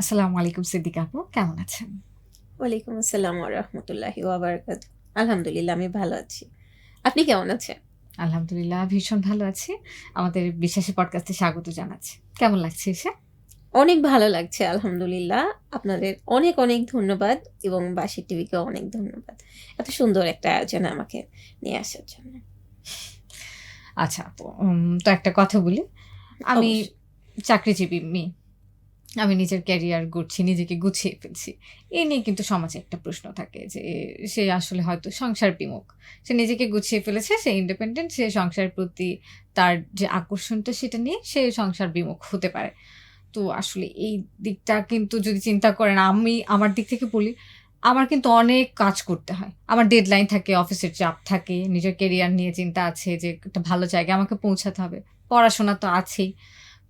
আসসালামু আলাইকুম সিদ্দিক আপু কেমন আছেন? ওয়ালাইকুম আসসালাম রহমতুল্লাহি ওয়াবারাকাত। আলহামদুলিল্লাহ আমি ভালো আছি। আপনি কেমন আছেন? আলহামদুলিল্লাহ ভীষণ ভালো আছি। আমাদের বিশ্বাসী পডকাস্টে স্বাগত জানাচ্ছি। কেমন লাগছে এসে? অনেক ভালো লাগছে আলহামদুলিল্লাহ। আপনাদের অনেক অনেক ধন্যবাদ এবং বাসি টিভিকে অনেক ধন্যবাদ। এত সুন্দর একটা আয়োজন আমাকে নিয়ে আসার জন্য। আচ্ছা তো একটা কথা বলি। আমি চাকরিজীবী মেয়ে। আমি নিজের ক্যারিয়ার গড়ছি, নিজেকে গুছিয়ে ফেলছি। এ নিয়ে কিন্তু সমাজে একটা প্রশ্ন থাকে যে, সে আসলে হয়তো সংসার বিমুখ। সে নিজেকে গুছিয়ে ফেলেছে, সে ইন্ডিপেন্ডেন্ট সে সংসারের প্রতি তার যে আকর্ষণটা সেটা নিয়ে সে সংসার বিমুখ হতে পারে। তো আসলে এই দিকটা কিন্তু যদি চিন্তা করেন, আমি আমার দিক থেকে বলি, আমার কিন্তু অনেক কাজ করতে হয়। আমার ডেডলাইন থাকে অফিসের চাপ থাকে, নিজের কেরিয়ার নিয়ে চিন্তা আছে যে, একটা ভালো জায়গায় আমাকে পৌঁছাতে হবে। পড়াশোনা তো আছেই।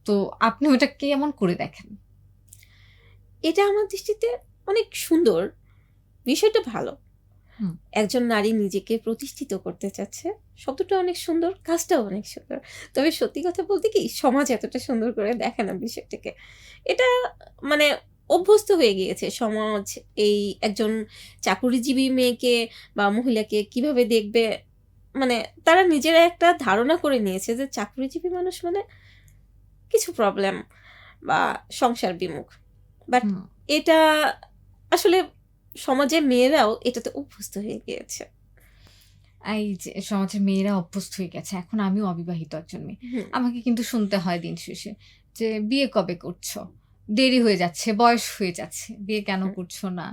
তো আপনি ওটা কেমন করে দেখেন? এটা আমার দৃষ্টিতে অনেক সুন্দর। বিষয়টা ভালো। একজন নারী নিজেকে প্রতিষ্ঠিত করতে চাচ্ছে শব্দটা অনেক সুন্দর কাজটাও অনেক সুন্দর। তবে সত্যি কথা বলতে কি সমাজ এতটা সুন্দর করে দেখে না বিষয়টাকে। এটা মানে অভ্যস্ত হয়ে গিয়েছে সমাজ এই একজন চাকুরিজীবী মেয়েকে বা মহিলাকে কীভাবে দেখবে? মানে তারা নিজেরা একটা ধারণা করে নিয়েছে যে চাকুরিজীবী মানুষ মানে কিছু প্রবলেম বা সংসার বিমুখ। বাট এটা আসলে সমাজের মেয়েরাও এটাতে অভ্যস্ত হয়ে গিয়েছে। এই যে সমাজের মেয়েরা অভ্যস্ত হয়ে গেছে এখন আমিও অবিবাহিত একজন মেয়ে। আমাকে কিন্তু শুনতে হয় দিন শেষে যে বিয়ে কবে করছ? দেরি হয়ে যাচ্ছে বয়স হয়ে যাচ্ছে বিয়ে কেন করছ না?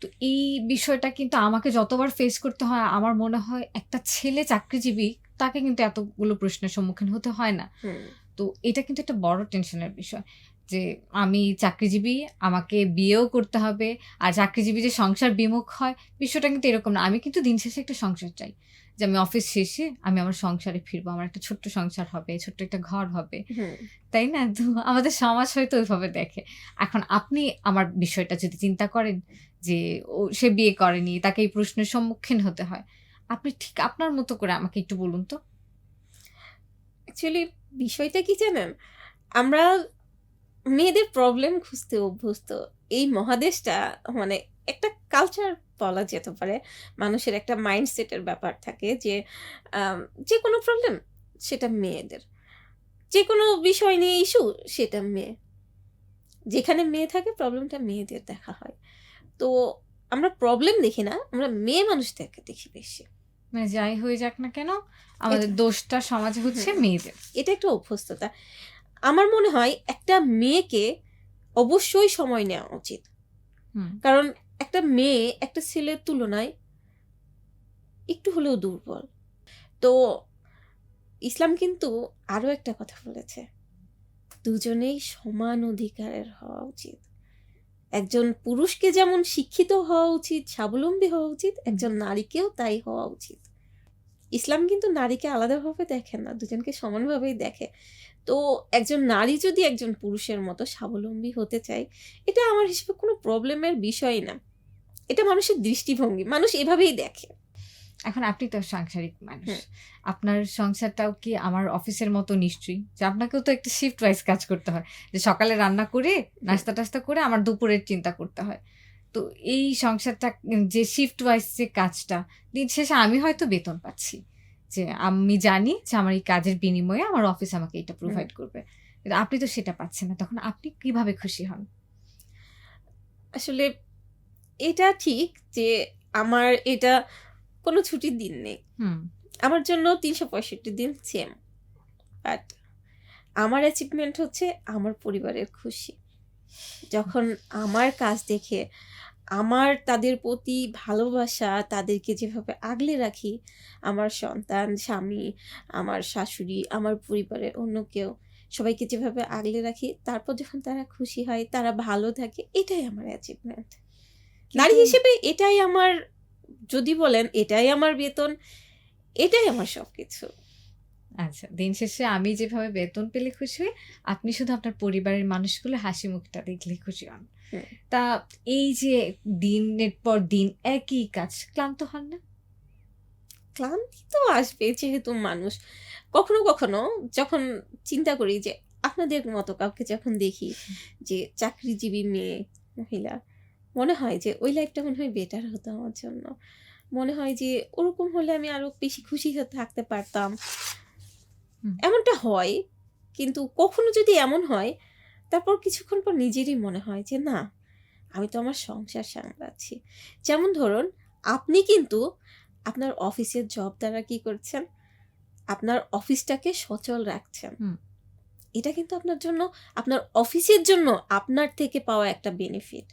তো এই বিষয়টা কিন্তু আমাকে যতবার ফেস করতে হয় আমার মনে হয় একটা ছেলে চাকরিজীবী তাকে কিন্তু এতগুলো প্রশ্নের সম্মুখীন হতে হয় না। তো এটা কিন্তু একটা বড় টেনশনের বিষয়। যে আমি চাকরিজীবী আমাকে বিয়েও করতে হবে। আর চাকরিজীবী যে সংসার বিমুখ হয় বিষয়টা কিন্তু এরকম না। আমি কিন্তু দিন শেষে একটা সংসার চাই। যে আমি অফিস শেষে আমি আমার সংসারে ফিরবো আমার একটা ছোট্ট সংসার হবে ছোট্ট একটা ঘর হবে। তাই না? তো আমাদের সমাজ হয়তো ওইভাবে দেখে। এখন আপনি আমার বিষয়টা যদি চিন্তা করেন যে ও সে বিয়ে করেনি তাকে এই প্রশ্নের সম্মুখীন হতে হয় আপনি ঠিক আপনার মতো করে আমাকে একটু বলুন তো। অ্যাকচুয়ালি বিষয়টা কি জানেন? আমরা মেয়েদের প্রবলেম খুঁজতে অভ্যস্ত। এই মহাদেশটা মানে একটা কালচার বলা যেতে পারে। মানুষের একটা মাইন্ডসেটের ব্যাপার থাকে যে যে কোনো প্রবলেম সেটা মেয়েদের। যে কোনো বিষয় নিয়ে ইস্যু সেটা মেয়ে। যেখানে মেয়ে থাকে প্রবলেমটা মেয়েদের দেখা হয়। তো আমরা প্রবলেম দেখি না আমরা মেয়ে মানুষদেরকে দেখি বেশি। মানে যাই হয়ে যাক না কেন আমাদের দোষটা সমাজে হচ্ছে মেয়েদের। এটা একটা অভ্যস্ততা। আমার মনে হয় একটা মেয়েকে অবশ্যই সময় নেওয়া উচিত। কারণ একটা মেয়ে একটা ছেলের তুলনায় একটু হলেও দুর্বল। তো ইসলাম কিন্তু আরও একটা কথা বলেছে দুজনেই সমান অধিকারের হওয়া উচিত। একজন পুরুষকে যেমন শিক্ষিত হওয়া উচিত স্বাবলম্বী হওয়া উচিত একজন নারীকেও তাই হওয়া উচিত। ইসলাম কিন্তু নারীকে আলাদাভাবে দেখে না দুজনকে সমানভাবেই দেখে। তো একজন নারী যদি একজন পুরুষের মতো স্বাবলম্বী হতে চায় এটা আমার হিসেবে কোনো প্রবলেমের বিষয় না। এটা মানুষের দৃষ্টিভঙ্গি মানুষ এভাবেই দেখে। এখন আপনি তো সাংসারিক মানুষ। আপনার সংসারটাও কি আমার অফিসের মতো? নিশ্চয়ই। যে আপনাকেও তো একটা শিফট ওয়াইজ কাজ করতে হয়। যে সকালে রান্না করে নাস্তা টাস্তা করে আমার দুপুরের চিন্তা করতে হয়। তো এই সংসারটা যে শিফট ওয়াইজ যে কাজটা দিন শেষে আমি হয়তো বেতন পাচ্ছি। যে আমি জানি যে আমার এই কাজের বিনিময়ে আমার অফিস আমাকে এটা প্রোভাইড করবে। কিন্তু আপনি তো সেটা পাচ্ছেন না তখন আপনি কীভাবে খুশি হন? আসলে এটা ঠিক যে আমার এটা কোনো ছুটির দিন নেই। আমার জন্য তিনশো পঁয়ষট্টি দিন সেম বাট আমার অ্যাচিভমেন্ট হচ্ছে আমার পরিবারের খুশি। যখন আমার কাজ দেখে আমার তাদের প্রতি ভালোবাসা তাদেরকে যেভাবে আগলে রাখি আমার সন্তান স্বামী আমার শাশুড়ি আমার পরিবারের অন্য কেউ সবাইকে যেভাবে আগলে রাখি তারপর যখন তারা খুশি হয় তারা ভালো থাকে এটাই আমার অ্যাচিভমেন্ট নারী হিসেবে এটাই আমার যদি বলেন এটাই আমার বেতন এটাই আমার সব কিছু আচ্ছা দিন শেষে আমি যেভাবে বেতন পেলে খুশি হই আপনি শুধু আপনার পরিবারের মানুষগুলো হাসি মুখটা দেখলে খুশি হন। তা এই যে দিনের পর দিন একই কাজ ক্লান্ত হন না? ক্লান্তি তো আসবে যেহেতু মানুষ। কখনো কখনো যখন চিন্তা করি যে আপনাদের মতো কাউকে যখন দেখি যে চাকরিজীবী মেয়ে মহিলা মনে হয় যে ওই লাইফটা মনে হয় বেটার হতো আমার জন্য। মনে হয় যে ওরকম হলে আমি আরও বেশি খুশি থাকতে পারতাম। এমনটা হয় কিন্তু কখনো যদি এমন হয় তারপর কিছুক্ষণ পর নিজেরই মনে হয় যে না আমি তো আমার সংসার সামলাচ্ছি। যেমন ধরুন আপনি কিন্তু আপনার অফিসের জব দ্বারা কি করছেন? আপনার অফিসটাকে সচল রাখছেন। এটা কিন্তু আপনার জন্য আপনার অফিসের জন্য আপনার থেকে পাওয়া একটা বেনিফিট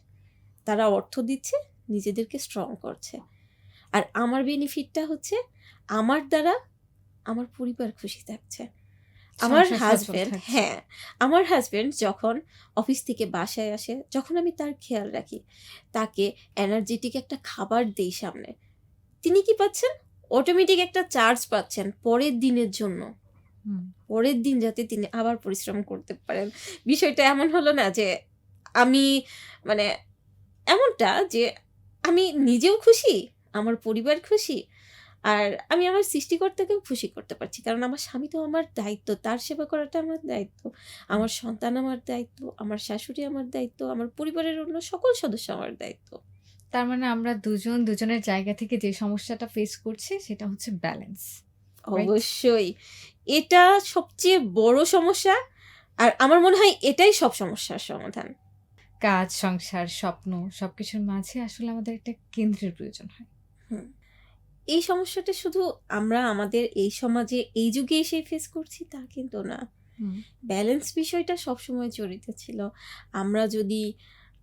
তারা অর্থ দিচ্ছে নিজেদেরকে স্ট্রং করছে। আর আমার বেনিফিটটা হচ্ছে আমার দ্বারা আমার পরিবার খুশি থাকছে। আমার হাজবেন্ড হ্যাঁ আমার হাজবেন্ড যখন অফিস থেকে বাসায় আসে যখন আমি তার খেয়াল রাখি তাকে এনার্জেটিক একটা খাবার দিই সামনে তিনি কি পাচ্ছেন? অটোমেটিক একটা চার্জ পাচ্ছেন পরের দিনের জন্য। পরের দিন যাতে তিনি আবার পরিশ্রম করতে পারেন। বিষয়টা এমন হলো না যে আমি মানে এমনটা যে আমি নিজেও খুশি আমার পরিবার খুশি আর আমি আমার সৃষ্টিকর্তাকেও খুশি করতে পারছি কারণ আমার স্বামী তো আমার দায়িত্ব তার সেবা করাটা আমার দায়িত্ব আমার সন্তান আমার দায়িত্ব আমার শাশুড়ি আমার দায়িত্ব আমার পরিবারের অন্য সকল সদস্য আমার দায়িত্ব। তার মানে আমরা দুজন দুজনের জায়গা থেকে যে সমস্যাটা ফেস করছি সেটা হচ্ছে ব্যালেন্স অবশ্যই। এটা সবচেয়ে বড় সমস্যা আর আমার মনে হয় এটাই সব সমস্যার সমাধান। কাজ সংসার স্বপ্ন সবকিছুর মাঝে আসলে আমাদের একটা কেন্দ্রের প্রয়োজন হয়। এই সমস্যাটা শুধু আমরা আমাদের এই সমাজে এই যুগে এসে ফেস করছি তা কিন্তু না। ব্যালেন্স বিষয়টা সবসময় জড়িত ছিল। আমরা যদি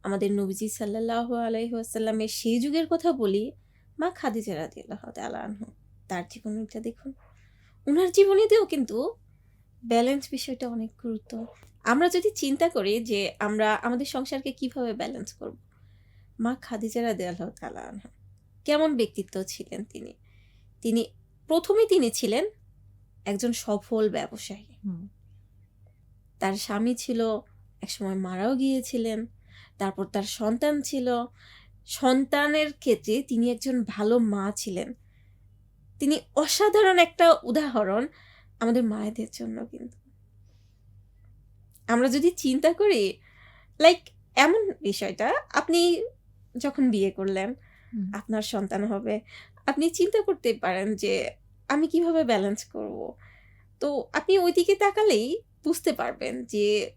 আমাদের নবীজি সাল্লাহ আলাইসাল্লামের সেই যুগের কথা বলি মা খাদিজা রাদিয়াল্লাহ তাআলা আনহু তার জীবনীটা দেখুন। ওনার জীবনীতেও কিন্তু ব্যালেন্স বিষয়টা অনেক গুরুত্ব। আমরা যদি চিন্তা করি যে আমরা আমাদের সংসারকে কীভাবে ব্যালেন্স করব? মা খাদিজা রাদিয়াল্লাহ তাআলা আনহা। কেমন ব্যক্তিত্ব ছিলেন তিনি? তিনি প্রথমে তিনি ছিলেন একজন সফল ব্যবসায়ী। তার স্বামী ছিল একসময় মারাও গিয়েছিলেন। তারপর তার সন্তান ছিল। সন্তানের ক্ষেত্রে তিনি একজন ভালো মা ছিলেন। তিনি অসাধারণ একটা উদাহরণ আমাদের মায়েদের জন্য কিন্তু। আমরা যদি চিন্তা করি লাইক এমন বিষয়টা আপনি যখন বিয়ে করলেন। আপনার সন্তান হবে। আপনি চিন্তা করতে পারেন যে আমি কীভাবে ব্যালেন্স করব? তো আপনি ওইদিকে তাকালেই বুঝতে পারবেন যে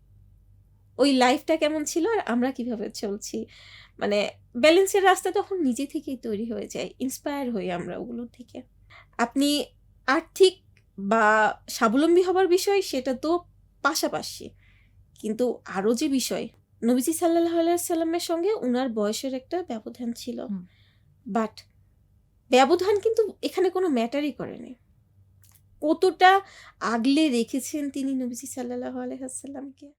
ওই লাইফটা কেমন ছিল আর আমরা কীভাবে চলছি। মানে ব্যালেন্সের রাস্তা তখন নিজে থেকেই তৈরি হয়ে যায় ইন্সপায়ার হই আমরা ওগুলো থেকে। আপনি আর্থিক বা স্বাবলম্বী হবার বিষয় সেটা তো পাশাপাশি। কিন্তু আরও যে বিষয় নবীজি সাল্লাহ সাল্লামের সঙ্গে ওনার বয়সের একটা ব্যবধান ছিল। বাট ব্যবধান কিন্তু এখানে কোনো ম্যাটারই করেনি। কতটা আগলে রেখেছেন তিনি নবীজি সাল্লাহ আলহাসাল্লামকে